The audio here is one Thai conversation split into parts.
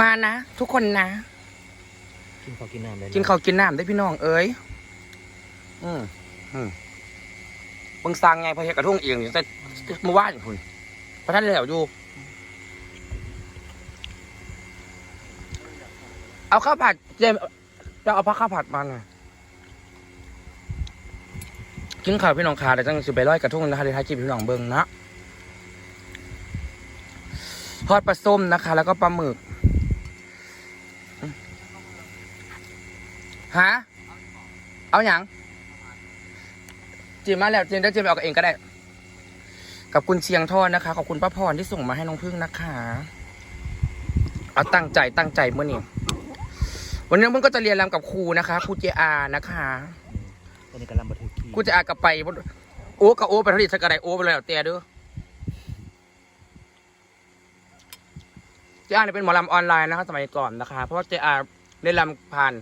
มานะ ทุกคนนะ กินข้าวกินน้ำเลยกินข้าวกินน้ำได้พี่น้องเอ้ยอืมอืมเบิ่งสร้างไงพระเฮดกระทุ่งเองนี่แต่เมื่อวานคุณพระท่านแล้วอยู่ เอาข้าวผัดเจมส์จะเอาพักข้าวผัดมาหน่อยกินข้าวพี่น้องขาเดี๋ยวจังสิไปร้อยกระทุ่งนะคะเดี๋ยวท้ายคลิปพี่น้องเบิ่งนะทอดปลาส้มนะคะ แล้วก็ปลาหมึก ฮะเอาอย่างจีมาแล้วจีได้จีไปเอาเองก็ได้ กับคุณเชียงทอดนะคะ ขอบคุณป้าพรที่ส่งมาให้น้องพึ่งนะคะเอาตั้งใจตั้งใจเมื่อนี้วันนี้น้องพึ่งก็จะเรียนรำกับครูนะคะครูเจอานะคะตอนนี้กำลังบันทึกที่ครูเจอากับไปโอ้กับโอ้ไปทดิสักกระไดโอ้ไปแล้วแต่เด้อเจอาเนี่ยเป็นหมอลำออนไลน์นะคะสมัยก่อนนะคะ เพราะว่าเจอาเล่นรำผ่าน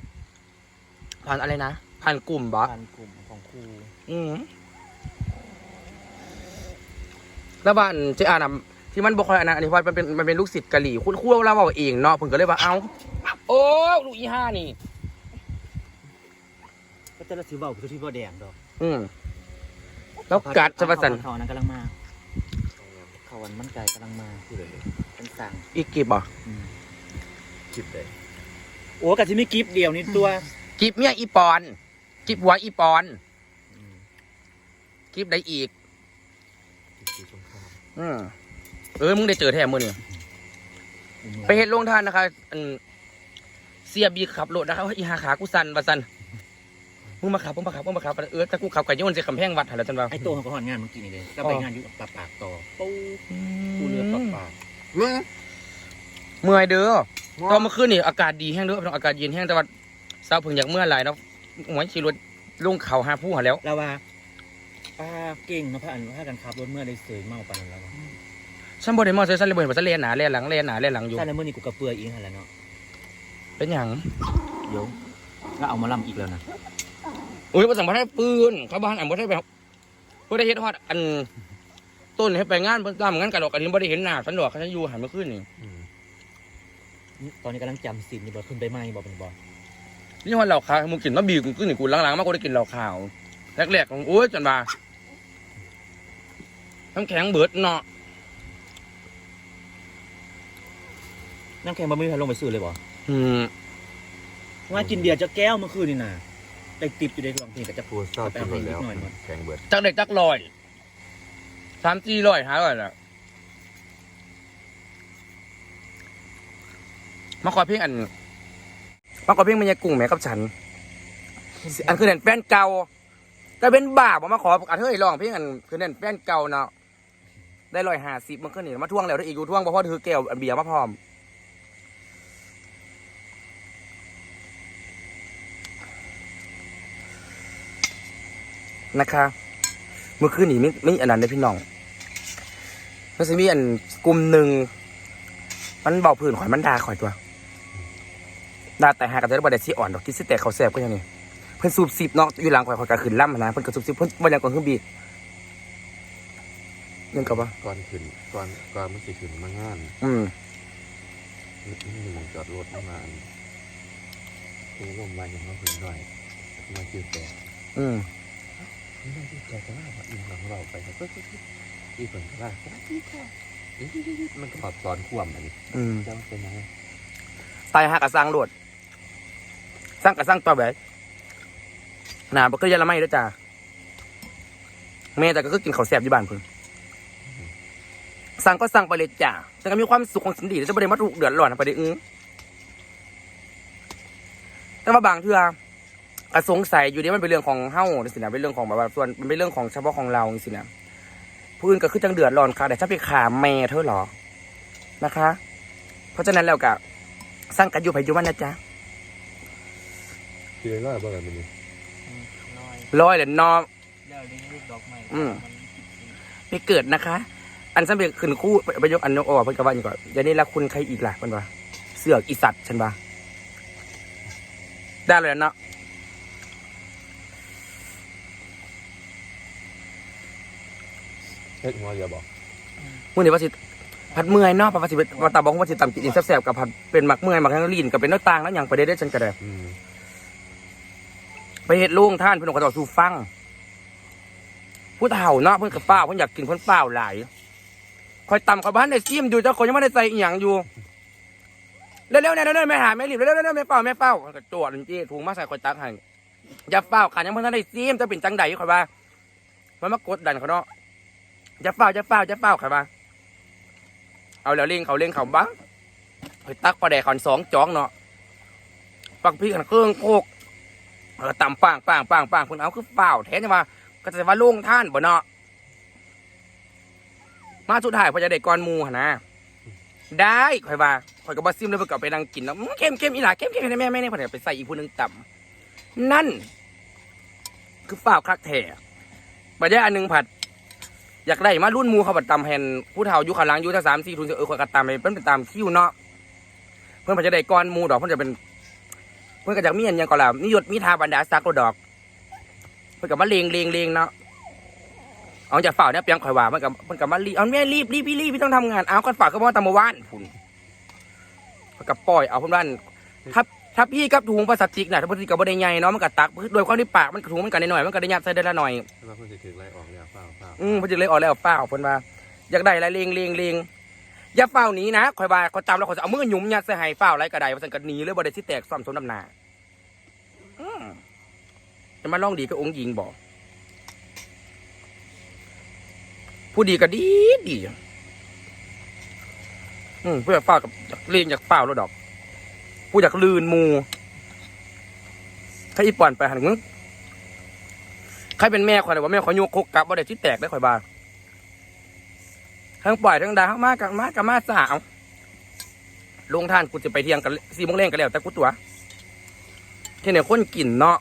ผ่านอะไรนะ ผ่านกลุ่มบอสการกลุ่มของครูอืมแล้วบ้านเจ้าอานะที่มันบอคอยอันนั้นอันนี้เพราะมันเป็นมันเป็นลูกศิษย์กะหรี่คุณครู่เราเอาเองเนาะผมก็เลยว่าเอาโอ้ลูกอีห้านี่ ก็จะละสิเบาคือที่บ่แดงดอกอืมแล้วกัดจะประสันเขานั้นกำลังมาเขาวันมันไก่กำลังมาคือเลยเป็นสั่งอีกกิบอะกิบเลยโอ้กะที่ไม่กิบเดียวนี่ตัว กิบเมียอีปอน กิบหัวอีปอน กิบได้อีกกิบสีชมพูอืมเออ มึงได้เจอแท้มือนี่ไปเฮ็ดโรงทานนะคะอันเสียบีขับรถนะคะว่าอีหาขากูสั่นประสันมึงมาขับมึงมาขับมึงมาขับเออถ้ากูขับไก่โยนใส่กำแพงวัดหันแล้วจันว่าไอ้โตเขาก็หอนงานเมื่อกี้นี่เลยก็ไปงานอยู่ปากปากต่อปูปูเรือปากปากเมื่อยเด้อตอนเมื่อคืนนี่อากาศดีแห้งเด้อพี่น้องอากาศเย็นแห้งแต่ว่า สาวเพิ่งอยากเมื่อไหร่เนาะหวยขี่รถลงเขาหาผู้หาแล้ว แล้วว่าป้าเก่งเนาะพระอันพระกันขับรถเมื่อได้เสยเมาปานนั้นแล้วฉันบ่ได้มอเตอร์ไซค์ฉันเลยบ่เห็นว่าฉันเลียนหนาเลียนหลังเลียนหนาเลียนหลังอยู่ใช่แล้วเมื่อนี้กูกระเปื่อยอีกนั่นแหละเนาะเป็นหยังเดี๋ยวก็เอามาลำอีกแล้วนะอุ้ยบ่สั่งบ่ได้ปืนเขาบ้านอันบ่ได้ไปบ่ได้เฮ็ดฮอดอัน ต้นให้ไปงานเพิ่นตามงานกระดอกกระดิ่งบ่ได้เห็นหน้าฉันดอกฉันอยู่หันเมื่อคืนนี่ตอนนี้กำลังจำสินอยู่บ่ขึ้นไปไหมบ่เป็นบ่ นี่ฮอดเหล้าขาวมึงกินมาบีกูขึ้นนี่กูหลังๆมากูได้กินเหล้าขาวแรกๆโอ้ยจนว่าน้ำแข็งเบิดเนาะน้ำแข็งบ่มีใครลงไปซื้อเลยบ่อืมว่ากินเบียร์จะแก้วเมื่อคืนนี่น่ะแต่ติดอยู่ในกล่องเพลงก็จะกูเศร้ากินหมดแล้วหน่อยหมดแข็งเบิดจักเด็กจักลอยสามสี่ร้อยห้าร้อยละมาขอเพลงอัน มาขอเพลงมันยากุ้งแม่กับฉัน อันคือเด่นแฟนเก่าก็เป็นบาปมาขออันเฮ้ยร้องเพลงอันคือเด่นแฟนเก่าเนาะได้ร้อยห้าสิบมันขึ้นนี่มาท่วงแล้วถ้อีกอยู่ท่วงเพราะพ่อถือแก้วอันเบียร์มาพร้อมนะคะเมื่อคืนนี้ไม่ไม่อันนั้นเลยพี่น้องมันจะมีอันกลุ่มหนึ่งมันเบาผื่นข่อยมันดาข่อยตัว ด่าแต่หากันจะได้บไดที่อ่อนดอกคิดสิแต่เขาแสบก็ยังนี่เพิ่นสูบสิบเนาะอยู่หลังข่อยข่อยกระขืนล่ำหั้นนะเพิ่นกระสูบสิบเพิ่นบ่ยังก่อนเครื่องบียังกับว่าก่อนขึ้นก่อนก่อนมันสิขึ้นมางานอืมนี่มีหมองจอดรถประมาณถึงลมมาอย่างน้อยเพิ่นหน่อยมาจืดแต่อืมนี่ต้องจืดแต่ก็น่าว่าอีหลังเราไปแล้วก็อีเพิ่นก็ว่าสวัสดีค่ะมันก็ตอดตอนควมอันนี้อืมเจ้าเป็นยังไงตายหากระสร้างโลด สร้างกระสร้างตัวแบบหนาบ่เคยาละไม่ด้วยจ้าแม่แต่ก็คือกินข้าวแซ่บอยู่บ้านเพิ่นสั่งก็สั่งไปเลยจ้าฉันก็มีความสุขของสินดีแต่จะไม่ได้มาถูกเดือดร้อนไปได้อื้อแต่ว่าบางเทื่ออะสงสัยอยู่ดีมันเป็นเรื่องของเฮ้าสินะเป็นเรื่องของแบบว่าส่วนมันเป็นเรื่องของเฉพาะของเราสินะผู้อื่นก็คือจังเดือดร้อนค่ะแต่ถ้าไปขาแม่เธอเหรอนะคะ เพราะฉะนั้นแล้วกับสร้างกันอยู่ไผอยู่มันนะจ๊ะ คือร้อยบ่กันมันนี่น้อยร้อยเหรียนอเดี๋ยวนี้ลูกดอกไม้อืมไปเกิดนะคะ อันสำเร็จขึ้นคู่ไปยกอันนกออกเพิ่นก็ว่าอย่างก่อนอย่านี้ละคุณใครอีกล่ะเพิ่นว่าเสือกอีสัตว์ฉันว่าได้เลยเนาะเฮ็ดหัวอย่าบอกมื้อนี้ว่าสิผัดเมื่อยเนาะผัดสิเป็นตาบอกว่าสิตำกินอินแซ่บๆกับผัดเป็นหมักเมื่อยหมักแห้งลีนกับเป็นน้ำตางแล้วอย่างประเด็นได้ฉันก็ได้อืม เฮ็ดลุงท่านเพิ่นก็ต้องสู่ฟัง ผู้เฒ่าเนาะเพิ่นก็เฝ้าเพิ่นอยากกินเพิ่นเฝ้าหลายคอยตำกับบ้านได้ซิมอยู่เจ้าคนยังไม่ได้ใส่อีหยังอยู่เร็วๆเนี่ยเร็วๆแม่หาแม่รีบเร็วๆเร็วๆแม่เฝ้าแม่เฝ้าก็จวดจริงๆถุงมาใส่คอยตักให้อย่าเฝ้าขันยังเพิ่นทันได้ซิมจะเป็นจังใดคอยว่ามันมากดดันเขาเนาะอย่าเฝ้าอย่าเฝ้าอย่าเฝ้าคอยว่าเอาแล้วเล่งเขาเล่งเขาบ้างคอยตักปลาแดกขอนสองจ้องเนาะปักพริกขันเครื่องโคก เออตำปังปังปังปังคุณเอาคือเปล่าแท้จะว่า ก็จะว่าลุงท่านบ่เนาะมาสุดท้ายพอจะได้ก้อนมูหนะได้ข่อยว่าข่อยก็บ่ซิมเลยเพิ่นก็ไปนั่งกินแล้วเข้มเข้มอีหล่าเข้มเข้มให้แม่แม่นี่เพิ่นก็ไปใส่อีกผู้หนึงต่ำนั่น คือเปล่าคลักแท้บัดนี้อันหนึงผัด อยากได้มารุ่นมูเขาบัดตำแห่นผู้เฒ่าอยู่ขางหลังอยู่ถ้า3 4ทุนเออข่อยก็ตำให้เพิ่นเป็นตามคิวเนาะเพิ่นพอจะได้ก้อนมูดอกเพิ่นจะเป็น เพื่อนก็จากมีอันหยังก็แล้วมียศมีทาบรรดาซักโลดอกเพื่อนก็มาเลงเลงเลงเนาะเอาจากฝ่าเนี่ยเปียงข่อยว่ามันก็มันก็มารีเอาแม่รีบรีบพี่รีบพี่ต้องทำงานเอากันฝ่าก็มาตามว่านพุ่นเพิ่นก็ปล่อยเอาเพิ่นว่านถ้าถ้าพี่กับถุงพลาสติกน่ะถ้าพลาสติกก็บ่ได้ใหญ่เนาะมันก็ตักโดยความที่ปากมันถุงมันก็น้อยมันก็ได้ยัดใส่ได้ละหน่อยแต่ว่าเพิ่นสิถือไล่ออกแล้วเปล่าเปล่าอืมเพิ่นจึงเลยออกแล้วเฝ้าเพิ่นว่าอยากได้อะไรเลงเลงเลง อย่าเฝ้าหนีนะข่อยว่าข่อยจำแล้วข่อยจะเอามือหยุมยัดใส่ให้เฝ้าไรก็ได้ว่าซั่นก็หนีเลยบ่ได้สิแตกซ่อมสมน้ำนาจะมาลองดีกับองค์หญิงบอกผู้ดีก็ดีดีอืมเพื่อเฝ้ากับอยากเล่นอยากเฝ้าแล้วดอก ผู้อยากลืนมูถ้าอีป่อนไปหันมึงใครเป็นแม่ข่อยเลยว่าแม่ข่อยโยกคกกับว่าได้ที่แตกได้ข่อยบา ทั้งปล่อยทั้งดาทั้งมากับมากับมาสาวลงท่านกูจะไปเที่ยงกันสี่โมงแรงกันแล้ว แต่กูตัวแค่เนี่ยคนกินเนาะ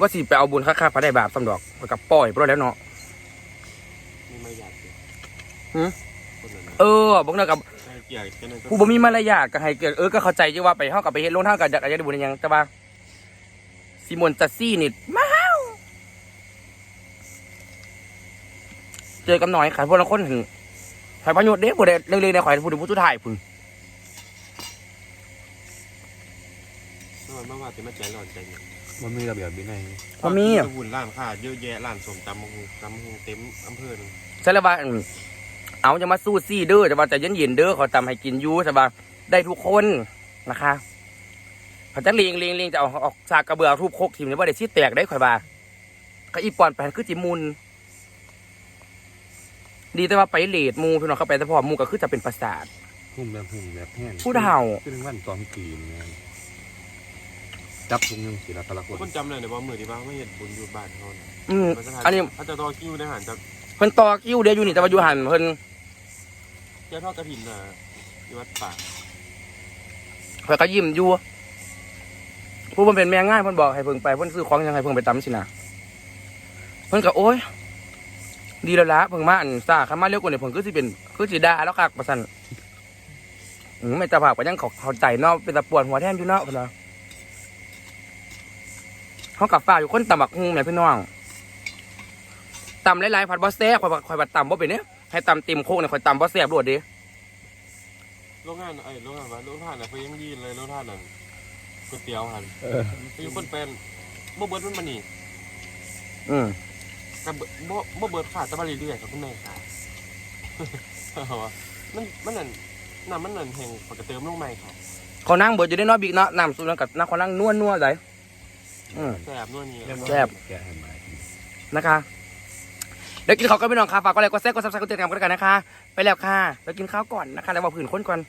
ว่าสิไปเอาบุญค่าค่าพระได้บาปสำดอกกับปล่อยไปแล้วเนาะเออบอกเนาะกับใช่เกี่ยกันนั่นก็ผู้บ่มีมารยาทก็ให้เกิดเออก็เข้าใจอยู่ว่าไปเฮากับไปเฮ็ดลงท่างกับอยากอยากได้บุญอหยังแต่ว่าซิมอนจัสซี่นี่มาเฮาเจอกับหน่อยขายพวกละคนถึงขายประโยชน์เด้บ่ได้เรื่องๆในข่อยผู้ถึงผู้สุดท้ายพุ่นเมื่อวานจะมาใจร้อนใจเย็นมันมีระเบียบวินัยบ่มีหุ่นร้านค้าเยอะแยะร้านสมตำมงตำมงเต็มอำเภอหนึงใช่แล้วว่าอืมเอาจะมาสู้ซี่เด้อจะว่าใจเย็นๆเด้อเขาทำให้กินอยู่ใช่ป่ะได้ทุกคนนะคะเขาจะเลียงเลียงเลียงจะเอาออกสากกระเบือทุบโคกทีมนี้ว่าได้ชี้แตกได้ข่อยบ่าก็อีปอนแผ่นคือจิมุน ดีแต่ว่าไปเลดหมูพี่น้องเข้าไปแต่พอหมูก็คือจะเป็นประสาท หุ่มแบบหุ่มแบบแห้งผู้เฒ่าคือวันตอนกีนไงจับทุงหนึงสิละแต่ละคนคนจำเลยเนี่ยว่ามือที่บ้านไม่เห็นบุญอยู่บ้านเขาเนี่ยอืมมันจะอันนี้ถ้าจะรอคิวในหันจะเพิ่นต่อคิวเดียวอยู่นี่แต่ว่าอยู่หันเพิ่นเจ้าทอดกระถินน่ะที่วัดป่าเพิ่นก็ยิ้มอยู่ผู้เพิ่นเป็นแม่ง่ายเพิ่นบอกให้เพิ่นไปเพิ่นซื้อของยังไงเพิ่นไปตำสินะเพิ่นก็โอ๊ย ดีแล้วละเพิ่งมาอันซ่าคันมาเร็วกว่านี้เพิ่นคือสิเป็นคือสิด่าแล้วคักว่าซั่นอืมแม่เจ้าภาพก็ยังเข้าเข้าใจเนาะเป็นตะปวดหัวแทนอยู่เนาะเพิ่นว่าเฮากับฟ้าอยู่คนตำบักฮุงแม่พี่น้องตำหลายๆผัดบ่แซ่บข่อยว่าข่อยว่าตำบ่เป็นเด้ให้ตำเต็มโคกเนี่ยข่อยตำบ่แซ่บรวดเด้โรงงานไอ้โรงงานวัดโรงทานน่ะเพิ่นยังยืนเลยโรงทานนั่นก๋วยเตี๋ยวหันเออเพิ่นคนเป็นบ่เบิดมันมานี่อืม กับบ่บ่เบิดขาดแต่ว่าเรื่อยๆครับคุณแม่ค่ะเอาวะมันมันนั่นน้ำมันนั่นแห้งปกติเติมลงใหม่ครับเขานั่งเบิดอยู่ได้เน้อยบิ๊กเนาะน้ำซุปแล้วกับน้ำเขานั่งนัวนัวๆใส่อืม แซ่บนวลนี่แซ่บ แกะให้มากินนะคะเดี๋ยวกินข้าวก็ไม่นอนค่ะฝากก็เลยก็แซ่บก็ซับซับก็เตือนกันกันนะคะ ไปแล้วค่ะแล้วกินข้าวก่อนนะคะ แล้วบอกผื่นค้นก่อน